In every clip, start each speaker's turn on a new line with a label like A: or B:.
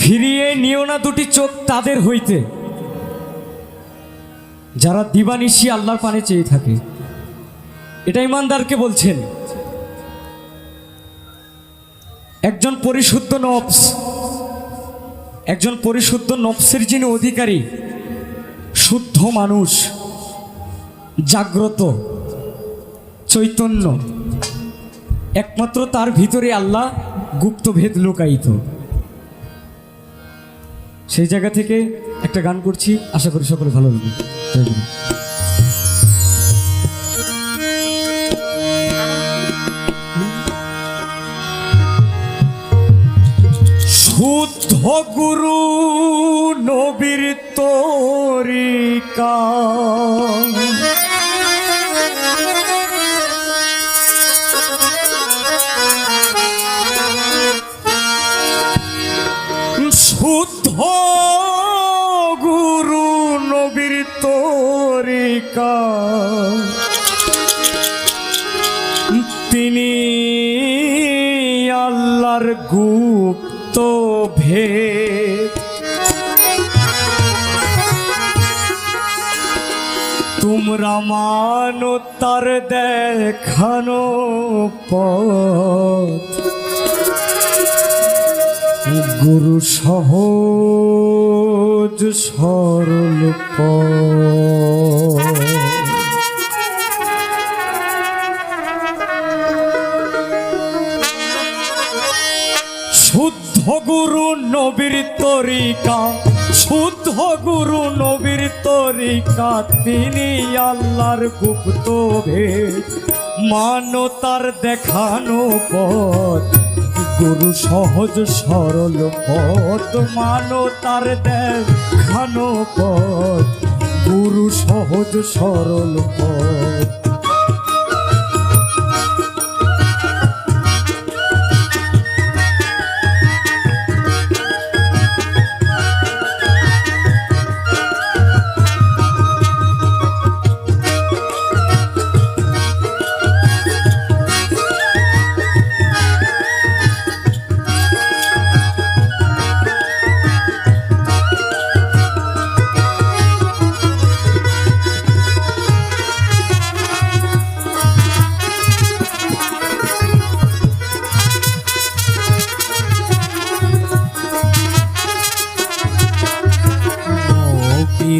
A: ফিরিয়ে নিও না দুটি চোখ তাদের হইতে। যারা দিবানিশি আল্লাহর পানে চেয়ে থাকে, এটা ইমানদারকে বলছেন, একজন পরিশুদ্ধ নফস, একজন পরিশুদ্ধ নফসের যিনি অধিকারী, শুদ্ধ মানুষ, জাগ্রত, চৈতন্য, একমাত্র তার ভিতরে আল্লাহ গুপ্তভেদ লুকায়িত। সেই জায়গা থেকে একটা গান করছি। আশা করি সকলে ভালো লাগবে। শুদ্ধ গুরু, নবীর তরিকা। তিনি আল্লাহর গুপ্ত ভেদ। তোমরা মানো তার দেখানো পথ। গুরু সহজ সরল পথ। তরিকা, শুদ্ধ গুরু নবীর তরিকা, তিনি আল্লাহর গুপ্ত ভেদ। মানতার দেখানো পথ, গুরু সহজ সরল পথ মানতার দেখানো পথ, গুরু সহজ সরল পথ।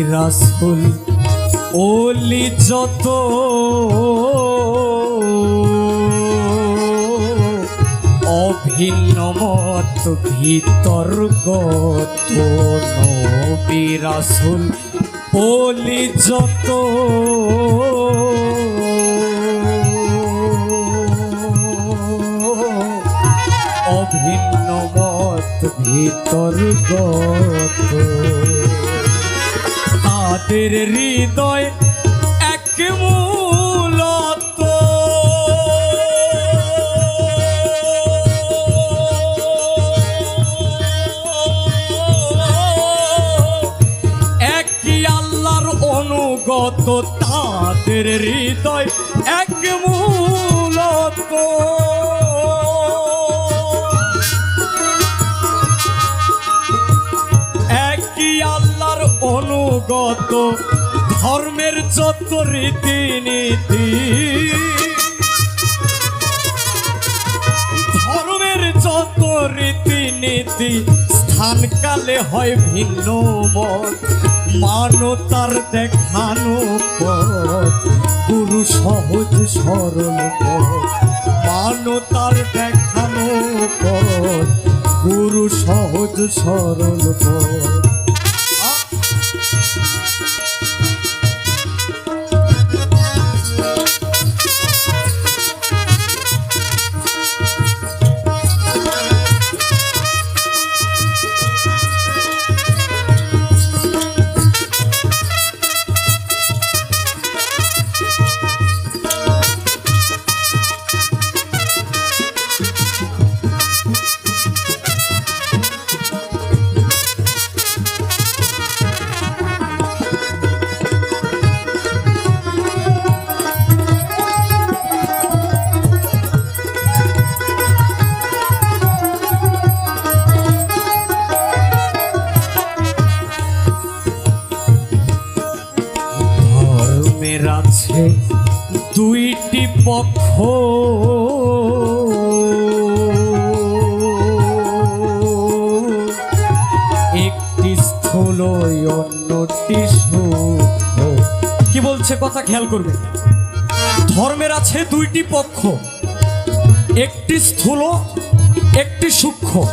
A: রাসূল, ওলি যত। অভিন্ন মত ভিতর গত নবী রাসূল, ওলি যত। অভিন্ন মত ভিতর গত তাদের হৃদয় এক মূলত। একই আল্লাহর অনুগত তাদের হৃদয় এক মূলত। অনুগত ধর্মের যত রীতিনীতি ধর্মের যত রীতিনীতি স্থান কালে হয় ভিন্ন মত মানতার দেখানো পথ, গুরু সহজ সরল পথ মানতার দেখানো পথ, গুরু সহজ সরল পথ। Thank you. আছে দুইটি পক্ষ। একটি স্থূল, অন্যটি কি বলছে কথা খেয়াল করবে? ধর্মের আছে দুইটি পক্ষ। একটি স্থূল, একটি সূক্ষ্ম।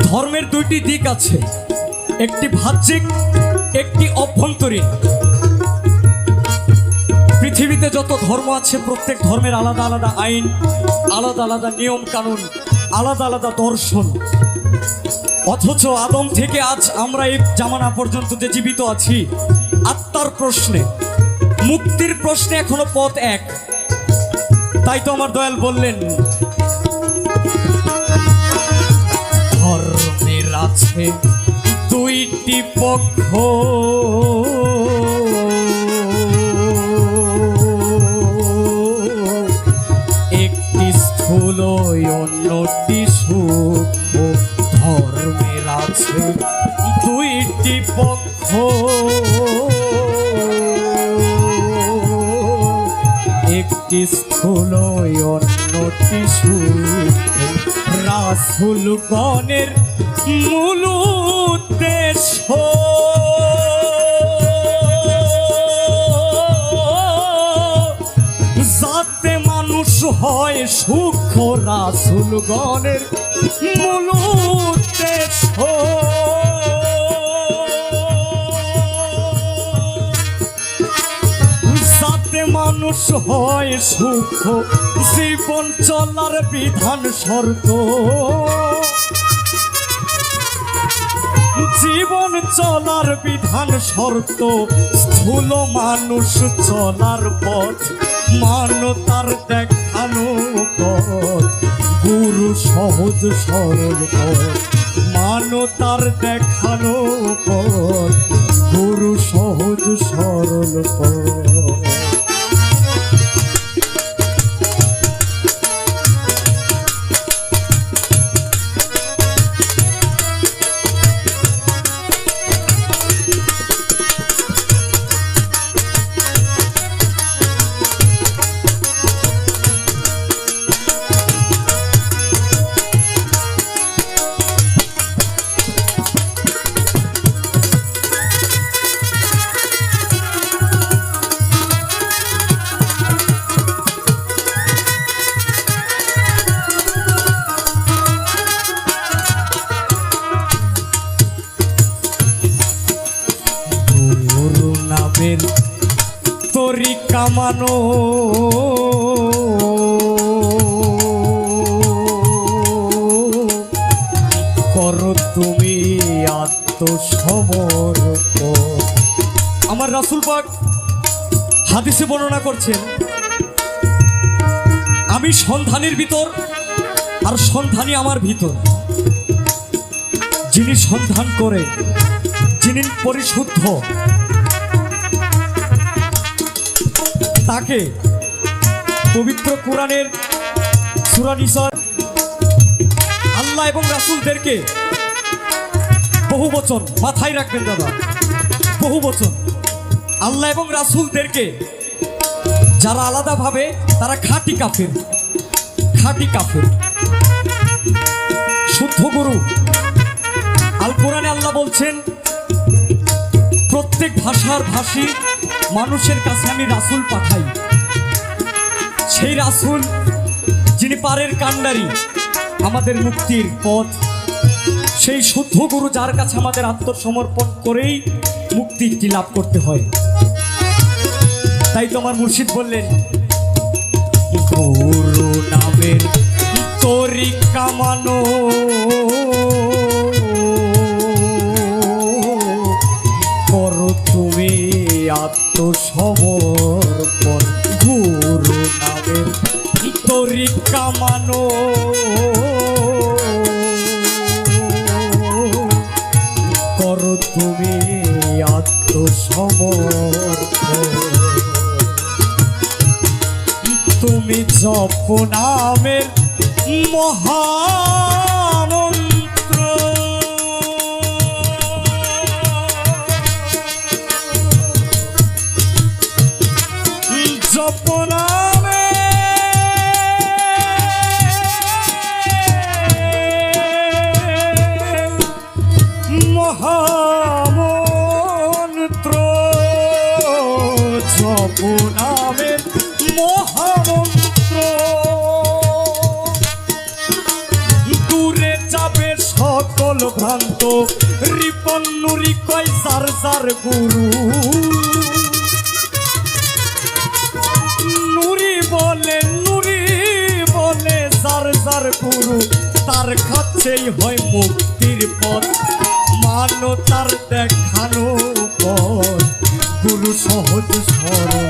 A: ধর্মের দুইটি দিক আছে। একটি বাহ্যিক একটি অভ্যন্তরীণ। পৃথিবীতে যত ধর্ম আছে, প্রত্যেক ধর্মের আলাদা আলাদা আইন, আলাদা আলাদা নিয়ম কানুন, আলাদা আলাদা দর্শন। অথচ আদম থেকে আজ আমরা এই জামানা পর্যন্ত যে জীবিত আছি, আত্মার প্রশ্নে, মুক্তির প্রশ্নে এখনও পথ এক। তাই তো আমার দয়াল বললেন, ধর্মের আছে দুইটি পক্ষ। অন্যটি সূক্ষ্ম ধর্মের আছে দুইটি পক্ষ। একটি স্থূল অন্যটি সূক্ষ্ম রাসুল গণের মূল উদ্দেশ্য। হয় সূক্ষ্ম রাসুল গণের মূল উদ্দেশ্য। মানুষ হয় সুখ জীবন চলার বিধান শর্ত। জীবন চলার বিধান শর্ত, স্থূল মানুষ চলার পথ মানতার দেখানো পথ। গুরু সহজ সরল পথ মানতার দেখানো পথ। গুরু সহজ সরল পথ। করো তুমি আত্মসমর্পণ। আমার রাসুল পাক হাদিসে বর্ণনা করছেন, আমি সন্ধানের ভিতর আর সন্ধানী আমার ভিতর। যিনি সন্ধান করে যিনি পরিশুদ্ধ তাকে পবিত্র কোরআনের সুরানিসর আল্লাহ এবং রাসূলদেরকে বহু বচন মাথায় রাখবেন দাদা, বহু বচন। আল্লাহ এবং রাসূলদেরকে যারা আলাদাভাবে, তারা খাঁটি কাফের খাঁটি কাফের। শুদ্ধ গুরু। আল কোরআনে আল্লাহ বলছেন, প্রত্যেক ভাষার ভাষী মানুষের কাছে আমি রাসূল পাঠাই। সেই রাসূল, যিনি পারের কান্ডারি আমাদের মুক্তির পথ। সেই শুদ্ধ গুরু যার কাছে আমাদের আত্মসমর্পণ করেই মুক্তিটি লাভ করতে হয়। তাই তো আমার মুর্শিদ বললেন, গুরু নামের তরি কামানো করো তুমি আত্মসমর্পণ। তুমি জপ নামের মহামন্ত্র সকল ভ্রান্ত রিপন নুরি কয়, সার সার গুরু। নুরি বলে নুরি বলে, সার সার গুরু। তার কাছেই হয় মুক্তির পথ, মানো তার দেখানো পথ। গুরু সহজ সরল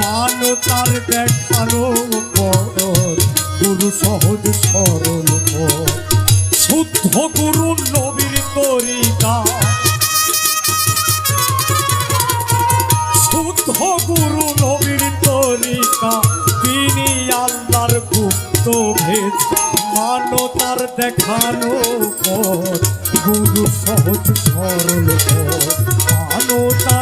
A: মানো তার দেখানো পথ। গুরু সহজ সরল পথ। শুদ্ধ গুরু নবীর তরিকা। শুদ্ধ গুরু নবীর তরিকা, তিনি আল্লাহর গুপ্ত ভেদ। মানো তার দেখানো পথ, গুরু সহজ সরল পথ। মানো তার